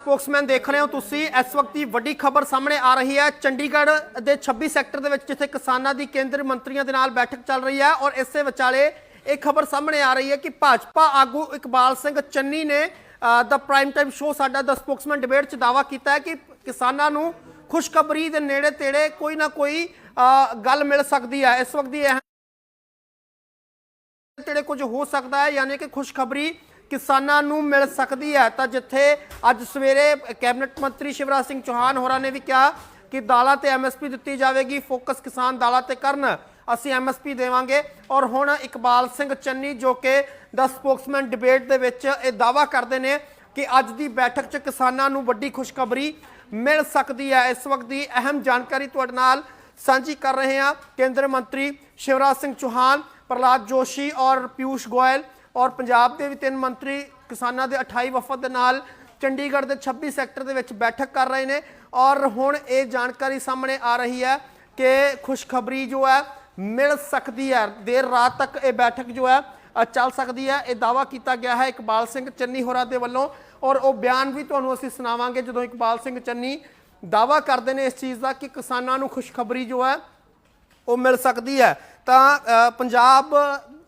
Spokesman ਦੇਖ ਰਹੇ ਹੋ ਤੁਸੀਂ। ਇਸ ਵਕਤ ਦੀ ਵੱਡੀ ਖਬਰ ਸਾਹਮਣੇ ਆ ਰਹੀ ਹੈ। ਚੰਡੀਗੜ੍ਹ ਦੇ 26 ਸੈਕਟਰ ਦੇ ਵਿੱਚ ਜਿੱਥੇ ਕਿਸਾਨਾਂ ਦੀ ਕੇਂਦਰ ਮੰਤਰੀਆਂ ਦੇ ਨਾਲ ਬੈਠਕ ਚੱਲ ਰਹੀ ਹੈ ਔਰ ਇਸੇ ਵਿਚਾਲੇ ਇਹ ਖਬਰ ਸਾਹਮਣੇ ਆ ਰਹੀ ਹੈ ਕਿ ਭਾਜਪਾ ਆਗੂ ਇਕਬਾਲ ਸਿੰਘ ਚੰਨੀ ਨੇ ਦਾ ਪ੍ਰਾਈਮ ਟਾਈਮ ਸ਼ੋਅ ਸਾਡਾ ਦਾ ਸਪੋਕਸਮੈਨ ਡਿਬੇਟ 'ਚ ਦਾਵਾ ਕੀਤਾ ਹੈ ਕਿ ਕਿਸਾਨਾਂ ਨੂੰ ਖੁਸ਼ਖਬਰੀ ਦੇ ਨੇੜੇ ਤੇੜੇ ਕੋਈ ਨਾ ਕੋਈ ਗੱਲ ਮਿਲ ਸਕਦੀ ਹੈ। ਇਸ ਵਕਤ ਦੀ ਇਹ ਜਿਹੜੇ ਕੁਝ ਹੋ ਸਕਦਾ ਹੈ, ਯਾਨੀ ਕਿ ਖੁਸ਼ਖਬਰੀ ਕਿਸਾਨਾਂ ਨੂੰ ਮਿਲ ਸਕਦੀ ਹੈ। ਤਾਂ ਜਿੱਥੇ ਅੱਜ ਸਵੇਰੇ ਕੈਬਨਿਟ ਮੰਤਰੀ ਸ਼ਿਵਰਾਜ ਸਿੰਘ ਚੌਹਾਨ ਹੋਰਾਂ ਨੇ ਵੀ ਕਿਹਾ ਕਿ ਦਾਲਾਂ ਤੇ ਐਮਐਸਪੀ ਦਿੱਤੀ ਜਾਵੇਗੀ, ਫੋਕਸ ਕਿਸਾਨ ਦਾਲਾਂ ਤੇ ਕਰਨ। ਅਸੀਂ ਐਮਐਸਪੀ ਦੇਵਾਂਗੇ। ਔਰ ਹੁਣ ਇਕਬਾਲ ਸਿੰਘ ਚੰਨੀ ਜੋ ਕਿ ਦਾ ਸਪੋਕਸਮੈਨ ਡਿਬੇਟ ਦੇ ਵਿੱਚ ਇਹ ਦਾਵਾ ਕਰਦੇ ਨੇ ਕਿ ਅੱਜ ਦੀ ਬੈਠਕ 'ਚ ਕਿਸਾਨਾਂ ਨੂੰ ਵੱਡੀ ਖੁਸ਼ਖਬਰੀ ਮਿਲ ਸਕਦੀ ਹੈ। ਇਸ ਵਕਤ ਦੀ ਅਹਿਮ ਜਾਣਕਾਰੀ ਤੁਹਾਡੇ ਨਾਲ ਸਾਂਝੀ ਕਰ ਰਹੇ ਹਾਂ। ਕੇਂਦਰ ਮੰਤਰੀ ਸ਼ਿਵਰਾਜ ਸਿੰਘ ਚੌਹਾਨ, ਪ੍ਰਹਲਾਦ ਜੋਸ਼ੀ ਔਰ ਪਿਊਸ਼ ਗੋਇਲ ਔਰ ਪੰਜਾਬ ਦੇ ਵੀ ਤਿੰਨ ਮੰਤਰੀ ਕਿਸਾਨਾਂ ਦੇ 28 ਵਫਦ ਦੇ ਨਾਲ ਚੰਡੀਗੜ੍ਹ ਦੇ 26 ਸੈਕਟਰ ਦੇ ਵਿੱਚ ਬੈਠਕ ਕਰ ਰਹੇ ਨੇ। ਔਰ ਹੁਣ ਇਹ ਜਾਣਕਾਰੀ ਸਾਹਮਣੇ ਆ ਰਹੀ ਹੈ ਕਿ ਖੁਸ਼ਖਬਰੀ ਜੋ ਹੈ, ਮਿਲ ਸਕਦੀ ਹੈ। ਦੇਰ ਰਾਤ ਤੱਕ ਇਹ ਬੈਠਕ ਜੋ ਹੈ ਚੱਲ ਸਕਦੀ ਹੈ। ਇਹ ਦਾਵਾ ਕੀਤਾ ਗਿਆ ਹੈ ਇਕਬਾਲ ਸਿੰਘ ਚੰਨੀ ਹੋਰਾਂ ਦੇ ਵੱਲੋਂ। ਔਰ ਉਹ ਬਿਆਨ ਵੀ ਤੁਹਾਨੂੰ ਅਸੀਂ ਸੁਣਾਵਾਂਗੇ ਜਦੋਂ ਇਕਬਾਲ ਸਿੰਘ ਚੰਨੀ ਦਾਵਾ ਕਰਦੇ ਨੇ ਇਸ ਚੀਜ਼ ਦਾ ਕਿ ਕਿਸਾਨਾਂ ਨੂੰ ਖੁਸ਼ਖਬਰੀ ਜੋ ਹੈ, ਉਹ ਮਿਲ ਸਕਦੀ ਹੈ। ਤਾਂ ਪੰਜਾਬ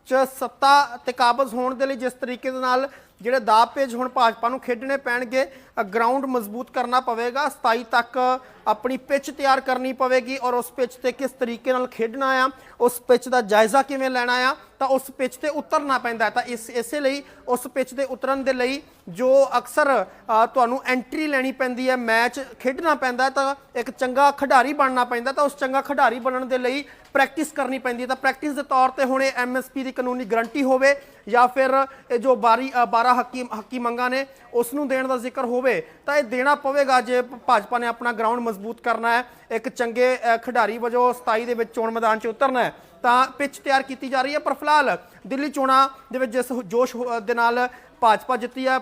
ਚ ਸੱਤਾ ਤੇ ਕਾਬਜ਼ ਹੋਣ ਦੇ ਲਈ ਜਿਸ ਤਰੀਕੇ ਦੇ ਨਾਲ ਜਿਹੜੇ ਦਾਅ ਪੇਜ ਹੁਣ ਭਾਜਪਾ ਨੂੰ ਖੇਡਣੇ ਪੈਣਗੇ ਗਰਾਊਂਡ ਮਜ਼ਬੂਤ ਕਰਨਾ ਪਵੇਗਾ। 27 ਤੱਕ ਆਪਣੀ ਪਿੱਚ ਤਿਆਰ ਕਰਨੀ ਪਵੇਗੀ ਔਰ ਉਸ ਪਿੱਚ ਤੇ ਕਿਸ ਤਰੀਕੇ ਨਾਲ ਖੇਡਣਾ ਆ ਉਸ ਪਿੱਚ ਦਾ ਜਾਇਜ਼ਾ ਕਿਵੇਂ ਲੈਣਾ ਆ ਤਾਂ ਉਸ ਪਿੱਚ ਤੇ ਉਤਰਨਾ ਪੈਂਦਾ ਤਾਂ ਇਸ ਇਸੇ ਲਈ ਉਸ ਪਿੱਚ ਤੇ ਉਤਰਨ ਦੇ ਲਈ ਜੋ ਅਕਸਰ ਤੁਹਾਨੂੰ ਐਂਟਰੀ ਲੈਣੀ ਪੈਂਦੀ ਹੈ ਮੈਚ ਖੇਡਣਾ ਪੈਂਦਾ ਤਾਂ ਇੱਕ ਚੰਗਾ ਖਿਡਾਰੀ ਬਣਨਾ ਪੈਂਦਾ ਤਾਂ ਉਸ ਚੰਗਾ ਖਿਡਾਰੀ ਬਣਨ ਦੇ ਲਈ ਪ੍ਰੈਕਟਿਸ ਕਰਨੀ ਪੈਂਦੀ ਹੈ। ਤਾਂ ਪ੍ਰੈਕਟਿਸ ਦੇ ਤੌਰ ਤੇ ਹੁਣ ਇਹ ਐਮਐਸਪੀ ਦੀ ਕਾਨੂੰਨੀ ਗਰੰਟੀ ਹੋਵੇ ਜਾਂ ਫਿਰ ਇਹ ਜੋ ਬਾਰੀ ਅ, 12 ਹੱਕੀ ਹੱਕੀ ਮੰਗਾਂ ਨੇ ਉਸ ਨੂੰ ਦੇਣ ਦਾ ਜ਼ਿਕਰ ਹੋਵੇ ਤਾਂ ਇਹ ਦੇਣਾ ਪਵੇਗਾ ਜੇ ਭਾਜਪਾ ਨੇ ਆਪਣਾ ਗਰਾਊਂਡ ਮਜ਼ਬੂਤ ਕਰਨਾ ਹੈ। ਇੱਕ ਚੰਗੇ ਖਿਡਾਰੀ ਵਜੋਂ 27 ਦੇ ਵਿੱਚ ਚੋਣ ਮੈਦਾਨ 'ਚ ਉਤਰਨਾ ਹੈ। ਤਾਂ ਪਿੱਚ ਤਿਆਰ ਕੀਤੀ ਜਾ ਰਹੀ ਹੈ, ਪਰ ਫਿਲਹਾਲ ਦਿੱਲੀ ਚੋਣਾਂ ਦੇ ਵਿੱਚ ਜਿਸ ਜੋਸ਼ ਦੇ ਨਾਲ ਭਾਜਪਾ ਜਿੱਤੀ ਹੈ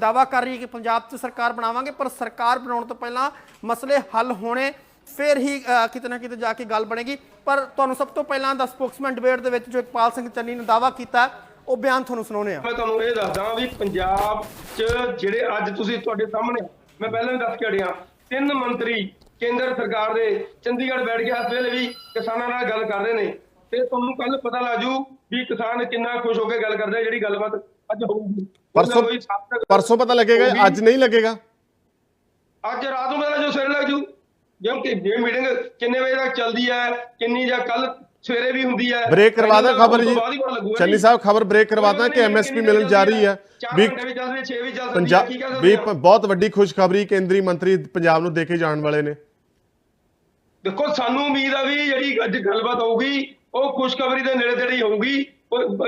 ਦਾਵਾ ਕਰ ਰਹੀ ਹੈ ਕਿ ਪੰਜਾਬ 'ਚ ਸਰਕਾਰ ਬਣਾਵਾਂਗੇ, ਪਰ ਸਰਕਾਰ ਬਣਾਉਣ ਤੋਂ ਪਹਿਲਾਂ ਮਸਲੇ ਹੱਲ ਹੋਣੇ, ਫਿਰ ਹੀ ਕਿਤੇ ਨਾ ਕਿਤੇ ਜਾ ਕੇ ਗੱਲ ਬਣੇਗੀ। ਪਰ ਤੁਹਾਨੂੰ ਸਭ ਤੋਂ ਪਹਿਲਾਂ ਦਾ ਸਪੋਕਸਮੈਨ ਡਿਬੇਟ ਦੇ ਵਿੱਚ ਜੋ ਇਕਬਾਲ ਸਿੰਘ ਚੰਨੀ ਨੇ ਦਾਵਾ ਕੀਤਾ ਉਹ ਬਿਆਨ ਤੁਹਾਨੂੰ ਸੁਣਾਉਣੇ ਆ ਮੈਂ ਤੁਹਾਨੂੰ ਇਹ ਦੱਸਦਾ ਵੀ ਪੰਜਾਬ 'ਚ ਜਿਹੜੇ ਅੱਜ ਤੁਸੀਂ ਤੁਹਾਡੇ ਸਾਹਮਣੇ, ਮੈਂ ਪਹਿਲਾਂ ਵੀ ਦੱਸ ਕੇ ਹਟਿਆ ਤਿੰਨ ਮੰਤਰੀ ਕੇਂਦਰ ਸਰਕਾਰ ਦੇ ਚੰਡੀਗੜ੍ਹ ਬੈਠ ਕੇ ਇਸ ਵੇਲੇ ਵੀ ਕਿਸਾਨਾਂ ਨਾਲ ਗੱਲ ਕਰ ਰਹੇ ਨੇ। ਤੇ ਤੁਹਾਨੂੰ ਕੱਲ ਪਤਾ ਲੱਜੂ ਵੀ ਕਿਸਾਨ ਕਿੰਨਾ ਖੁਸ਼ ਹੋ ਕੇ ਗੱਲ ਕਰਦੇ ਆ ਜਿਹੜੀ ਗੱਲਬਾਤ ਅੱਜ ਹੋਊਗੀ। ਪਰਸੋਂ ਪਰਸੋਂ ਪਤਾ ਲੱਗੇਗਾ ਅੱਜ ਨਹੀਂ ਲੱਗੇਗਾ? ਅੱਜ ਰਾਤ ਨੂੰ ਮੇਰਾ ਜੋ ਸਿਰ ਲੱਗ। ਜੂ ਜਿਉਂ ਕਿ ਜੇ ਮੀਟਿੰਗ ਕਿੰਨੇ ਵਜੇ ਤੱਕ ਚੱਲਦੀ ਹੈ ਕਿੰਨੀ ਜਾਂ ਕੱਲ ਸਵੇਰੇ ਵੀ ਹੁੰਦੀ ਹੈ ਬ੍ਰੇਕ ਕਰਵਾ ਦੇ ਖਬਰ ਜੀ। ਚੰਨੀ। ਸਾਹਿਬ ਖਬਰ ਬ੍ਰੇਕ ਕਰਵਾਦਾ ਕਿ ਐਮਐਸਪੀ ਮਿਲਣ ਜਾ ਰਹੀ ਹੈ ਵੀ ਵੀ ਵੀ ਚੱਲ ਰਹੀ 6 ਵੀ ਚੱਲ ਸਕਦੀ ਹੈ ਪੰਜਾਬ ਵੀ ਬਹੁਤ ਵੱਡੀ ਖੁਸ਼ਖਬਰੀ ਕੇਂਦਰੀ ਮੰਤਰੀ ਪੰਜਾਬ ਨੂੰ ਦੇ ਕੇ ਜਾਣ ਵਾਲੇ ਨੇ। ਦੇਖੋ ਸਾਨੂੰ ਉਮੀਦ ਆ ਵੀ ਜਿਹੜੀ ਅੱਜ ਗੱਲਬਾਤ ਹੋਊਗੀ ਉਹ ਖੁਸ਼ਖਬਰੀ ਦੇ ਨੇੜੇ ਤੇੜੇ ਹੀ ਹੋਊਗੀ।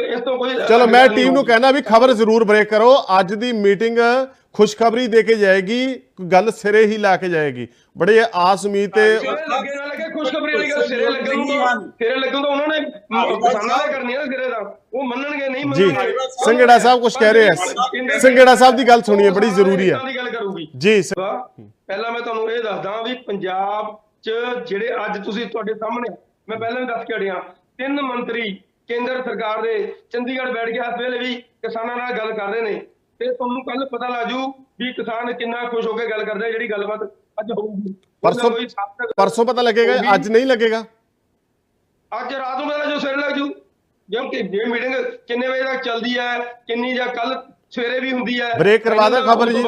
ਇਸ ਤੋਂ ਕੋਈ ਚਲੋ ਮੈਂ ਟੀਮ ਨੂੰ ਕਹਿਣਾ ਵੀ ਖਬਰ ਜ਼ਰੂਰ ਬ੍ਰੇਕ ਕਰੋ। ਅੱਜ ਦੀ ਮੀਟਿੰਗ ਖੁਸ਼ਖਬਰੀ ਦੇ ਕੇ ਜਾਏਗੀ ਗੱਲ ਸਿਰੇ ਹੀ ਲਾ ਕੇ ਜਾਏਗੀ। ਬੜੇ ਆਸ ਉਮੀਦ ਤੇ ਸਿਰੇ ਲੱਗੇ ਨਾ ਲੱਗੇ ਖੁਸ਼ਖਬਰੀ ਵਾਲੀ ਗੱਲ ਸਿਰੇ ਲੱਗਣ ਨੂੰ ਤਾਂ ਸਿਰੇ ਲੱਗਣ ਤੋਂ ਉਹਨਾਂ ਨੇ ਕਿਸਾਨਾਂ ਦੇ ਕਰਨੀ ਆ ਸਿਰੇ ਦਾ। ਉਹ ਮੰਨਣਗੇ ਨਹੀਂ ਜੀ ਮੰਨਣਗੇ। ਸੰਗੜਾ ਸਾਹਿਬ ਕੁਝ ਕਹਿ ਰਹੇ ਆ। ਸੰਗੜਾ ਸਾਹਿਬ ਦੀ ਗੱਲ ਸੁਣੀਏ ਬੜੀ ਜ਼ਰੂਰੀ ਹੈ ਕਰੂਗੀ। ਜੀ ਪਹਿਲਾਂ ਮੈਂ ਤੁਹਾਨੂੰ ਇਹ ਦੱਸਦਾ ਵੀ ਪੰਜਾਬ 'ਚ ਜਿਹੜੇ ਅੱਜ ਤੁਸੀਂ ਤੁਹਾਡੇ ਸਾਹਮਣੇ ਮੈਂ ਪਹਿਲਾਂ ਵੀ ਦੱਸ ਕੇ ਹਟਿਆ ਤਿੰਨ ਮੰਤਰੀ ਕੇਂਦਰ ਸਰਕਾਰ ਦੇ ਚੰਡੀਗੜ੍ਹ ਬੈਠ ਕੇ ਇਸ ਵੇਲੇ ਵੀ ਕਿਸਾਨਾਂ ਨਾਲ ਗੱਲ ਕਰ ਰਹੇ ਨੇ। ਤੇ ਤੁਹਾਨੂੰ ਕੱਲ ਪਤਾ ਲੱਜੂ ਵੀ ਕਿਸਾਨ ਕਿੰਨਾ ਖੁਸ਼ ਹੋ ਕੇ ਗੱਲ ਕਰਦੇ ਜਿਹੜੀ ਗੱਲਬਾਤ ਅੱਜ ਹੋਊਗੀ। ਪਰਸੋਂ ਪਰਸੋਂ ਪਤਾ ਲੱਗੇਗਾ ਅੱਜ ਨਹੀਂ ਲੱਗੇਗਾ। ਅੱਜ ਰਾਤ ਨੂੰ ਮੇਰਾ ਜੋ ਸਿਰ ਲੱਗ ਜੂ। ਜਿਉਂ ਕਿ ਜੇ ਮੀਟਿੰਗ ਕਿੰਨੇ ਵਜੇ ਤੱਕ ਚੱਲਦੀ ਹੈ ਕਿੰਨੀ ਜਾਂ ਕੱਲ ਸਵੇਰੇ ਵੀ ਹੁੰਦੀ ਹੈ। ਬ੍ਰੇਕ ਕਰਵਾ ਦੇ ਖਬਰ ਜੀ।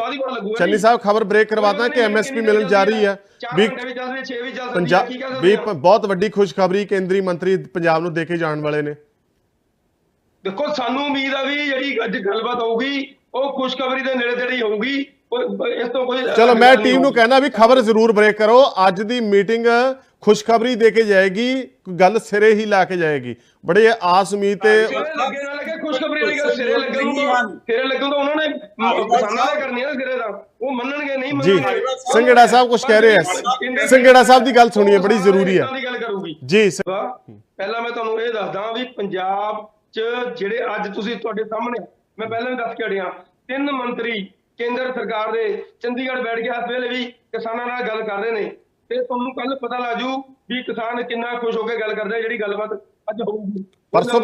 ਚੰਨੀ। ਸਾਹਿਬ ਖਬਰ ਬ੍ਰੇਕ ਕਰਵਾਦਾ ਕਿ ਐਮਐਸਪੀ ਮਿਲਣ ਜਾ ਰਹੀ ਹੈ। ਵੀ ਵੀ 6 ਵੀ ਚੱਲ ਸਕਦੀ ਹੈ ਪੰਜਾਬ ਕੀ ਕਹਿ ਸਕਦੇ ਵੀ ਆ? ਪ- ਬਹੁਤ ਵੱਡੀ ਖੁਸ਼ਖਬਰੀ ਕੇਂਦਰੀ ਮੰਤਰੀ ਪੰਜਾਬ ਨੂੰ ਦੇ ਕੇ ਜਾਣ ਵਾਲੇ ਨੇ। ਦੇਖੋ ਸਾਨੂੰ ਉਮੀਦ ਆ ਵੀ ਜਿਹੜੀ ਅੱਜ ਗੱਲਬਾਤ ਹੋਊਗੀ ਉਹ ਖੁਸ਼ਖਬਰੀ ਦੇ ਨੇੜੇ ਤੇੜੇ ਹੀ ਹੋਊਗੀ। ਇਸ ਤੋਂ ਕੋਈ ਚਲੋ ਮੈਂ ਟੀਮ ਨੂੰ ਕਹਿਣਾ ਵੀ ਖਬਰ ਜ਼ਰੂਰ ਬ੍ਰੇਕ ਕਰੋ। ਅੱਜ ਦੀ ਮੀਟਿੰਗ ਖੁਸ਼ਖਬਰੀ ਦੇ ਕੇ ਜਾਏਗੀ ਗੱਲ ਸਿਰੇ ਹੀ ਲਾ ਕੇ ਜਾਏਗੀ। ਬੜੇ ਆਸ ਉਮੀਦ ਤੇ ਲੱਗੇ ਨਾ ਲੱਗੇ ਖੁਸ਼ਖਬਰੀ ਵਾਲੀ ਗੱਲ ਸਿਰੇ ਲੱਗਣ ਨੂੰ ਤਾਂ ਸਿਰੇ ਲੱਗਣ ਤੋਂ ਉਹਨਾਂ ਨੇ ਕਿਸਾਨਾਂ ਦੇ ਕਰਨੀ ਆ ਸਿਰੇ ਦਾ। ਉਹ ਮੰਨਣਗੇ ਨਹੀਂ ਜੀ। ਮੰਨਣਗੇ। ਸੰਗੜਾ ਸਾਹਿਬ ਕੁਝ ਕਹਿ ਰਹੇ ਆ। ਸੰਗੜਾ ਸਾਹਿਬ ਦੀ ਗੱਲ ਸੁਣੀਏ ਬੜੀ ਜ਼ਰੂਰੀ ਹੈ ਦੀ ਗੱਲ ਕਰੂਗੀ। ਜੀ। ਪਹਿਲਾਂ ਮੈਂ ਤੁਹਾਨੂੰ ਇਹ ਦੱਸਦਾ ਵੀ ਪੰਜਾਬ 'ਚ ਜਿਹੜੇ ਅੱਜ ਤੁਸੀਂ ਤੁਹਾਡੇ ਸਾਹਮਣੇ ਮੈਂ ਪਹਿਲਾਂ ਵੀ ਦੱਸ ਕੇ ਹਟਿਆ। ਤਿੰਨ ਮੰਤਰੀ ਕੇਂਦਰ ਸਰਕਾਰ ਦੇ ਚੰਡੀਗੜ੍ਹ ਬੈਠ ਕੇ ਇਸ ਵੇਲੇ ਵੀ ਕਿਸਾਨਾਂ ਨਾਲ ਗੱਲ ਕਰ ਰਹੇ ਨੇ। ਤੇ ਤੁਹਾਨੂੰ ਕੱਲ ਪਤਾ ਲੱਜੂ ਵੀ ਕਿਸਾਨ ਕਿੰਨਾ ਖੁਸ਼ ਹੋ ਕੇ ਗੱਲ ਕਰਦੇ ਜਿਹੜੀ ਗੱਲਬਾਤ ਅੱਜ ਹੋਊਗੀ। ਪਰਸੋਂ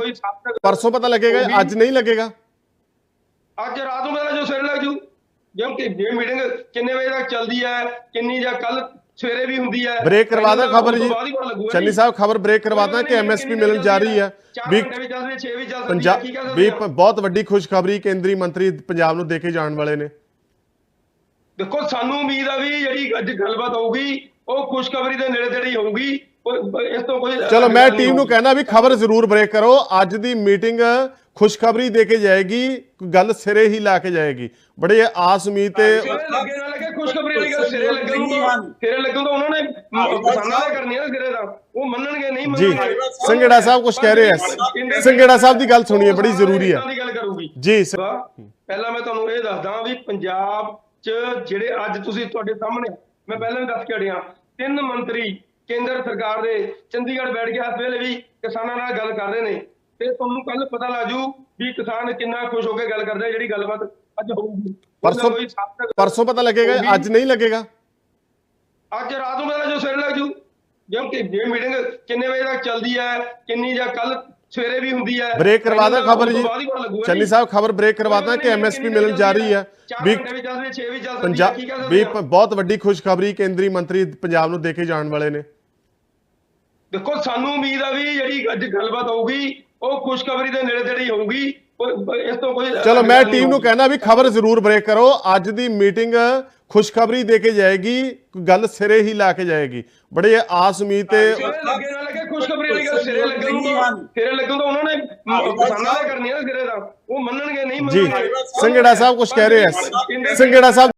ਪਰਸੋਂ ਪਤਾ ਲੱਗੇਗਾ ਅੱਜ ਨਹੀਂ ਲੱਗੇਗਾ? ਅੱਜ ਰਾਤ ਨੂੰ ਮੇਰਾ ਜੋ ਸਿਰ ਲੱਗ। ਜੂ ਕਿ ਜੇ ਮੀਟਿੰਗ ਕਿੰਨੇ ਵਜੇ ਤੱਕ ਚੱਲਦੀ ਹੈ ਕਿੰਨੀ ਜਾਂ ਕੱਲ ਸਵੇਰੇ ਵੀ ਹੁੰਦੀ ਹੈ। ਬ੍ਰੇਕ ਕਰਵਾ ਦਾਂ ਖਬਰ ਜੀ। ਲੱਗੂਗਾ ਚੰਨੀ। ਸਾਹਿਬ ਖਬਰ ਬ੍ਰੇਕ ਕਰਵਾ ਦਾਂ ਕਿ ਐਮਐਸਪੀ ਮਿਲਣ ਜਾ ਰਹੀ ਹੈ। ਵੀ ਵੀ ਘੰਟੇ ਵੀ ਚੱਲ ਰਹੀ ਹੈ 6 ਵੀ ਚੱਲ ਸਕਦੀ ਹੈ ਪੰਜਾਬ ਵੀ ਬਹੁਤ ਵੱਡੀ ਖੁਸ਼ਖਬਰੀ ਕੇਂਦਰੀ ਮੰਤਰੀ ਪੰਜਾਬ ਨੂੰ ਦੇ ਕੇ ਜਾਣ ਵਾਲੇ ਨੇ। ਦੇਖੋ ਸਾਨੂੰ ਉਮੀਦ ਆ ਵੀ ਜਿਹੜੀ ਅੱਜ ਗੱਲਬਾਤ ਹੋਊਗੀ ਉਹ ਖੁਸ਼ਖਬਰੀ ਦੇ ਨੇੜੇ ਤੇੜੇ ਹੀ ਹੋਊਗੀ। ਇਸ ਤੋਂ ਕੋਈ ਚਲੋ ਮੈਂ ਟੀਮ ਨੂੰ। ਕਹਿਣਾ ਵੀ ਖਬਰ ਜ਼ਰੂਰ ਬ੍ਰੇਕ ਕਰੋ। ਅੱਜ ਦੀ ਮੀਟਿੰਗ ਖੁਸ਼ਖਬਰੀ ਦੇ ਕੇ ਜਾਏਗੀ ਗੱਲ ਸਿਰੇ ਹੀ ਲਾ ਕੇ ਜਾਏਗੀ। ਬੜੇ ਆਸ ਉਮੀਦ ਤੇ ਲੱਗੇ ਨਾ ਲੱਗੇ ਖੁਸ਼ਖਬਰੀ ਵਾਲੀ ਗੱਲ ਸਿਰੇ ਲੱਗਣ ਨੂੰ ਤਾਂ ਸਿਰੇ ਲੱਗਣ ਤਾਂ ਉਹਨਾਂ ਨੇ ਕਿਸਾਨਾਂ ਨੇ ਕਰਨੀ ਆ ਸਿਰੇ ਦਾ। ਉਹ ਮੰਨਣਗੇ ਨਹੀਂ ਜੀ ਮੰਨਣਗੇ। ਸੰਗੜਾ ਸਾਹਿਬ ਕੁਝ ਕਹਿ ਰਹੇ ਐ ਸੰਗੜਾ ਸਾਹਿਬ ਦੀ ਗੱਲ ਸੁਣੀਏ ਬੜੀ ਜ਼ਰੂਰੀ ਹੈ ਦੀ ਗੱਲ ਕਰੂਗੀ। ਜੀ ਪਹਿਲਾਂ ਮੈਂ ਤੁਹਾਨੂੰ ਇਹ ਦੱਸਦਾ ਵੀ ਪੰਜਾਬ 'ਚ ਜਿਹੜੇ ਅੱਜ ਤੁਸੀਂ ਤੁਹਾਡੇ ਸਾਹਮਣੇ ਮੈਂ ਪਹਿਲਾਂ ਵੀ ਦੱਸ ਕੇ ਹਟਿਆ ਤਿੰਨ ਮੰਤਰੀ ਕੇਂਦਰ ਸਰਕਾਰ ਦੇ ਚੰਡੀਗੜ੍ਹ ਬੈਠ ਕੇ ਹੱਥ ਵੇਲੇ ਵੀ ਕਿਸਾਨਾਂ ਨਾਲ ਗੱਲ ਕਰ ਰਹੇ ਨੇ। ਤੇ ਤੁਹਾਨੂੰ ਕੱਲ ਪਤਾ ਲਾਜੂ ਵੀ ਕਿਸਾਨ ਕਿੰਨਾ ਖੁਸ਼ ਹੋ ਕੇ ਗੱਲ ਕਰਦੇ ਜਿਹੜੀ ਗੱਲਬਾਤ ਅੱਜ ਹੋਊਗੀ। ਪਰਸੋਂ ਪਰਸੋਂ ਪਤਾ ਲੱਗੇਗਾ ਅੱਜ ਨਹੀਂ ਲੱਗੇਗਾ? ਅੱਜ ਰਾਤ ਨੂੰ ਪਤਾ ਜੋ ਸਿਰ ਲੱਗ ਜੂ। ਜੇ ਮੀਟਿੰਗ ਕਿੰਨੇ ਵਜੇ ਤੱਕ ਚੱਲਦੀ ਹੈ ਕਿੰਨੀ ਜਾਂ ਕੱਲ ਸਵੇਰੇ ਵੀ ਹੁੰਦੀ ਹੈ ਬ੍ਰੇਕ ਕਰਵਾ ਦਾਂ ਖਬਰ ਜੀ। ਚੰਨੀ। ਸਾਹਿਬ ਖਬਰ ਬ੍ਰੇਕ ਕਰਵਾ ਦਾਂ ਕਿ ਐਮਐਸਪੀ ਮਿਲਣ ਜਾ ਰਹੀ ਹੈ ਵੀ ਵੀ ਵੀ ਚੱਲ ਰਹੀ 6 ਵੀ ਚੱਲ ਸਕਦੀ ਹੈ ਪੰਜਾਬ ਵੀ ਬਹੁਤ ਵੱਡੀ ਖੁਸ਼ਖਬਰੀ ਕੇਂਦਰੀ ਮੰਤਰੀ ਪੰਜਾਬ ਨੂੰ ਦੇ ਕੇ ਜਾਣ ਵਾਲੇ ਨੇ। ਦੇਖੋ ਸਾਨੂੰ ਉਮੀਦ ਆ ਵੀ ਜਿਹੜੀ ਅੱਜ ਗੱਲਬਾਤ ਹੋਊਗੀ ਉਹ ਖੁਸ਼ਖਬਰੀ ਦੇ ਨੇੜੇ ਤੇੜੇ ਹੀ ਹੋਊਗੀ। ਇਸ ਤੋਂ ਕੋਈ ਚਲੋ ਗੱਲ ਮੈਂ ਟੀਮ ਨੂੰ। ਕਹਿਣਾ ਵੀ ਖਬਰ ਜ਼ਰੂਰ ਬ੍ਰੇਕ ਕਰੋ। ਅੱਜ ਦੀ ਮੀਟਿੰਗ ਖੁਸ਼ਖਬਰੀ ਦੇ ਕੇ ਜਾਏਗੀ ਗੱਲ ਸਿਰੇ ਹੀ ਲਾ ਕੇ ਜਾਏਗੀ। ਬੜੇ ਆਸ ਉਮੀਦ ਤੇ ਲੱਗੇ ਨਾ ਲੱਗੇ ਖੁਸ਼ਖਬਰੀ ਵਾਲੀ ਗੱਲ ਸਿਰੇ ਲੱਗਣ ਸਿਰੇ ਲੱਗਣ ਤਾਂ ਉਹਨਾਂ ਨੇ ਨੇ ਕਰਨੀ ਆ ਸਿਰੇ ਦਾ। ਉਹ ਮੰਨਣਗੇ ਨਹੀਂ ਜੀ। ਮੰਨਣਗੇ। ਸੰਗੜਾ ਸਾਹਿਬ ਕੁਝ ਕਹਿ ਰਹੇ ਐ ਸੰਗੜਾ ਸਾਹਿਬ